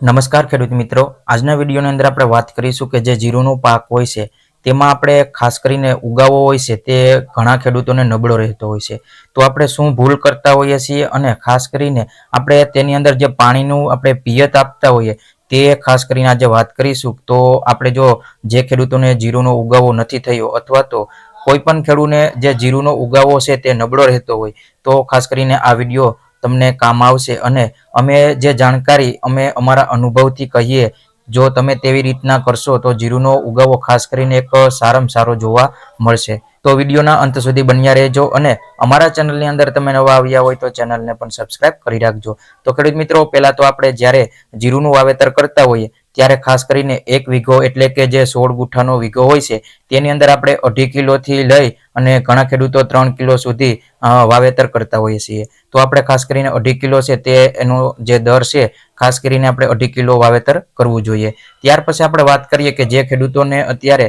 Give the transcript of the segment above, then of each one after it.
નમસ્કાર ખેડૂત મિત્રો. આજના વિડીયોની અંદર આપણે વાત કરીશું કે જે જીરુનો પાક હોય છે, તેમાં આપણે ખાસ કરીને ઉગાવો હોય છે, તે ઘણા ખેડૂતોને નબળો રહેતો હોય છે. તો આપણે શું ભૂલ કરતા હોઈએ છીએ અને ખાસ કરીને આપણે તેની અંદર જે પાણીનું આપણે પિયત આપતા હોઈએ, તે ખાસ કરીને આજે વાત કરીશું. તો આપણે જો જે ખેડૂતોને જીરુનો ઉગાવો નથી થયો અથવા તો કોઈ પણ ખેડૂને જે જીરુનો ઉગાવો છે તે નબળો રહેતો હોય, તો ખાસ કરીને આ વીડિયો તમને કામ આવશે અને અમે જે જાણકારી અમે અમારા અનુભવથી કહીએ જો તમે તેવી રીતના કરશો તો જીરુનો ઉગાવો ખાસ કરીને એક સારામાં સારો જોવા મળશે. તો વિડીયોના અંત સુધી બન્યા રહેજો અને અમારા ચેનલની અંદર તમે નવા આવ્યા હોય તો ચેનલને પણ સબસ્ક્રાઇબ કરી રાખજો. તો ખેડૂત મિત્રો, પહેલા તો આપણે જ્યારે જીરુનું વાવેતર કરતા હોઈએ ત્યારે ખાસ કરીને એક વીઘો એટલે કે જે સોળ ગુઠ્ઠાનો વીઘો હોય છે, તેની અંદર આપણે અઢી કિલોથી લઈ અને ઘણા ખેડૂતો ત્રણ કિલો સુધી વાવેતર કરતા હોઈએ છીએ. તો આપણે ખાસ કરીને અઢી કિલો છે તે એનો જે દર છે ખાસ કરીને આપણે અઢી કિલો વાવેતર કરવું જોઈએ. ત્યાર પછી આપણે વાત કરીએ કે જે ખેડૂતોને અત્યારે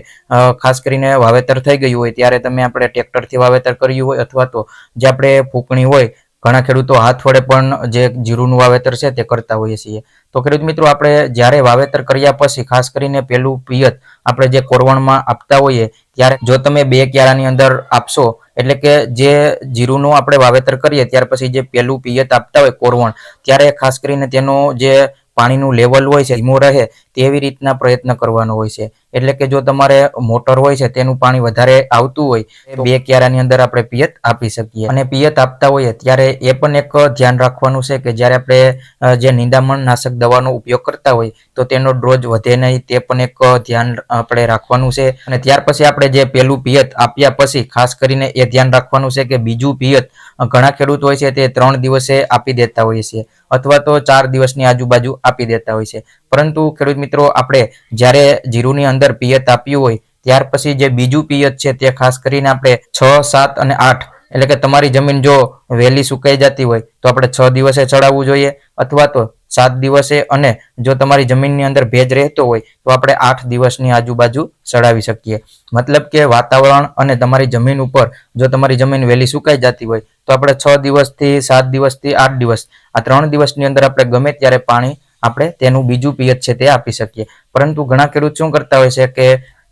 ખાસ કરીને વાવેતર થઈ ગયું હોય, ત્યારે તમે આપણે ટ્રેક્ટરથી વાવેતર કર્યું હોય અથવા તો જે આપણે ફૂંકણી હોય ઘણા ખેડૂતો હાથ વડે પણ જે જીરુનું વાવેતર છે તે કરતા હોઈએ છીએ. તો ખેડૂત મિત્રો, આપણે જ્યારે વાવેતર કર્યા પછી, ખાસ કરીને પેલું પિયત આપણે જે કોરવણમાં આપતા હોઈએ, ત્યારે જો તમે બે ક્યારાની અંદર આપશો, એટલે કે જે જીરુનું આપણે વાવેતર કરીએ, ત્યાર પછી જે પેલું પિયત આપતા હોય કોરવણ, ત્યારે ખાસ કરીને તેનો જે પાણીનું લેવલ હોય છે, ધીમું રહે તેવી રીતના પ્રયત્ન કરવાનો હોય છે. એટલે કે જો તમારે મોટર હોય છે, તેનું પાણી વધારે આવતું હોય બે ક્યારાની અંદર આપણે પિયત આપી શકીએ. અને પિયત આપતા હોઈએ, ત્યારે એ પણ એક ધ્યાન રાખવાનું છે કે જ્યારે આપણે જે નિંદામણ નાશક દવાનો ઉપયોગ કરતા હોય, તો તેનો ડોઝ વધે નહીં, તે પણ એક ધ્યાન આપણે રાખવાનું છે. અને ત્યાર પછી આપણે જે પેલું પિયત આપ્યા પછી, ખાસ કરીને એ ધ્યાન રાખવાનું છે કે બીજું પિયત ઘણા ખેડૂત હોય છે તે ત્રણ દિવસે આપી દેતા હોય છે, અથવા તો ચાર દિવસની આજુબાજુ આપી દેતા હોય છે. પરંતુ ખેડૂત મિત્રો, આપણે જ્યારે જીરુની અંદર પિયત આપ્યું હોય, ત્યાર પછી જે બીજું પિયત છે તે ખાસ કરીને આપણે છ, સાત અને આઠ, એટલે કે તમારી જમીન જો વહેલી સુકાઈ જતી હોય, તો આપણે છ દિવસે ચડાવવું જોઈએ, અથવા તો સાત દિવસે અને જો તમારી જમીનની અંદર ભેજ રહેતો હોય, તો આપણે આઠ દિવસની આજુબાજુ ચડાવી શકીએ. મતલબ કે વાતાવરણ અને તમારી જમીન ઉપર જો તમારી જમીન વહેલી સુકાઈ જતી હોય, તો આપણે છ દિવસથી સાત દિવસથી આઠ દિવસ, આ ત્રણ દિવસની અંદર આપણે ગમે ત્યારે પાણી આપણે તેનું બીજું પિયત છે તે આપી શકીએ. પરંતુ ઘણા ખેડૂત શું કરતા હોય છે કે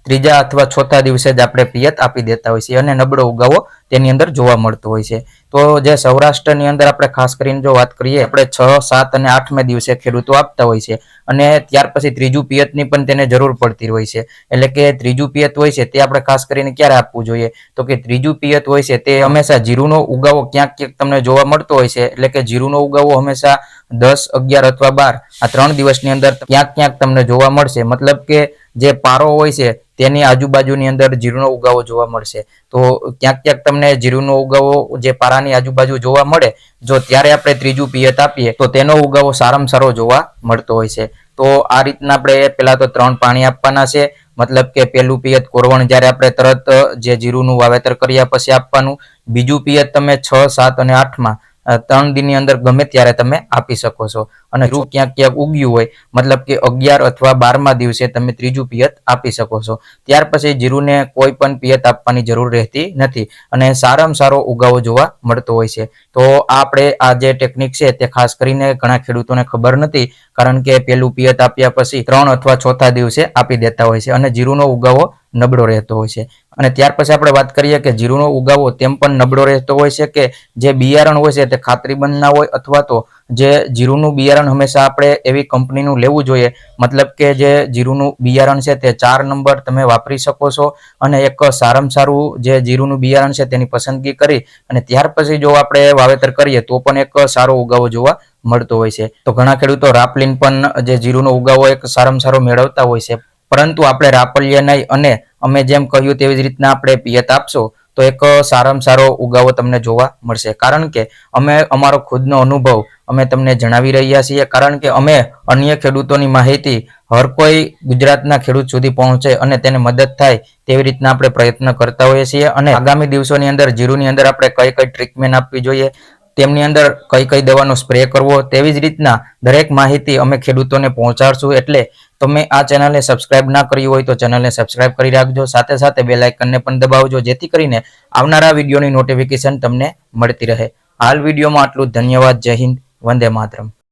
ત્રીજા અથવા ચોથા દિવસે જ આપણે પિયત આપી દેતા હોય છે અને નબળો ઉગાવો તેની અંદર જોવા મળતું હોય છે. તો જે સૌરાષ્ટ્રની અંદર આપણે ખાસ કરીને જો વાત કરીએ, આપણે છ, સાત અને આઠમે દિવસે ખેડૂતો આપતા હોય છે અને ત્યાર પછી ત્રીજું પિયતની પણ તેને જરૂર પડતી હોય છે. એટલે કે ત્રીજું પિયત હોય છે તે આપણે ખાસ કરીને ક્યારે આપવું જોઈએ? તો કે ત્રીજું પિયત હોય છે તે હંમેશા જીરુનો ઉગાવો ક્યાંક ક્યાંક તમને જોવા મળતો હોય છે. એટલે કે જીરુનો ઉગાવો હંમેશા દસ, અગિયાર અથવા બાર આ ત્રણ દિવસની અંદર ક્યાંક ક્યાંક તમને જોવા મળશે. મતલબ કે જે પારો હોય છે તેની આજુબાજુની અંદર જીરુનો ઉગાવો જોવા મળશે. તો ક્યાંક ક્યાંક જીરુનો ઉગાવો જે પારાની આજુબાજુ જોવા મળે, જો ત્યારે આપણે ત્રીજું પિયત આપીએ, તો તેનો ઉગાવો સારામાં સારો જોવા મળતો હોય છે. તો આ રીતના આપણે પેલા તો ત્રણ પાણી આપવાના છે. મતલબ કે પેલું પિયત કોરવણ જ્યારે આપણે તરત જે જીરુનું વાવેતર કર્યા પછી આપવાનું, બીજું પિયત તમે છ, સાત અને આઠમાં ત્રણ દિનની અંદર ગમે ત્યારે તમે આપી શકો છો. અને જો ક્યાંક ક્યાંક ઉગ્યું હોય મતલબ કે અગિયાર અથવા બારમા દિવસે તમે ત્રીજું પિયત આપી શકો છો. ત્યાર પછી જીરુને કોઈ પણ પિયત આપવાની જરૂર રહેતી નથી અને સારામાં સારો ઉગાવો જોવા મળતો હોય છે. તો આપણે આ જે ટેકનિક છે તે ખાસ કરીને ઘણા ખેડૂતોને ખબર નથી કારણ કે પેલું પિયત આપ્યા પછી ત્રણ અથવા ચોથા દિવસે આપી દેતા હોય છે અને જીરુનો ઉગાવો નબળો રહેતો હોય છે. અને ત્યાર પછી આપણે વાત કરીએ કે જીરુનો ઉગાવો તેમ પણ નબળો રહેતો હોય છે કે જે બિયારણ હોય છે તે ખાતરીબંધ ના હોય અથવા તો જે જીરુનું બિયારણ હંમેશા આપણે એવી કંપનીનું લેવું જોઈએ. મતલબ કે જે જીરુનું બિયારણ છે તે ચાર નંબર તમે વાપરી શકો છો અને એક સારામાં સારું જે જીરુનું બિયારણ છે તેની પસંદગી કરી અને ત્યાર પછી જો આપણે વાવેતર કરીએ તો પણ એક સારો ઉગાવો જોવા મળતો હોય છે. તો ઘણા ખેડૂતો રાપલીન પણ જે જીરુનો ઉગાવો એક સારામાં સારો મેળવતા હોય છે. પરંતુ આપણે રાપલીએ નહીં અને અમે જેમ કહ્યું તેવી જ રીતના આપણે પિયત આપશો, તો એક સારામાં સારો ઉગાવો તમને જોવા મળશે. કારણ કે અમે, અમારો ખુદનો અનુભવ અમે તમને જણાવી રહ્યા છીએ. કારણ કે અમે અન્ય ખેડૂતોની માહિતી હર કોઈ ગુજરાતના ખેડૂત સુધી પહોંચે અને તેને મદદ થાય તેવી રીતના આપણે પ્રયત્ન કરતા હોઈએ છીએ. અને આગામી દિવસોની અંદર, જીરુની અંદર આપણે કઈ કઈ ટ્રીટમેન્ટ આપવી જોઈએ. તેમની અંદર કઈ કઈ દવાનો સ્પ્રે કરવો તેવી જ રીતના દરેક માહિતી અમે ખેડૂતોને પહોંચાડશું. એટલે તમે આ ચેનલને સબસ્ક્રાઇબ ના કરી હોય તો ચેનલને સબસ્ક્રાઇબ કરી રાખજો. સાથે સાથે બે લાઇકનને પણ દબાવજો, જેથી કરીને આવનારા વિડીયોની નોટિફિકેશન તમને મળતી રહે. હાલ વિડીયોમાં આટલું ધન્યવાદ. જય હિન્દ. વંદે માતરમ.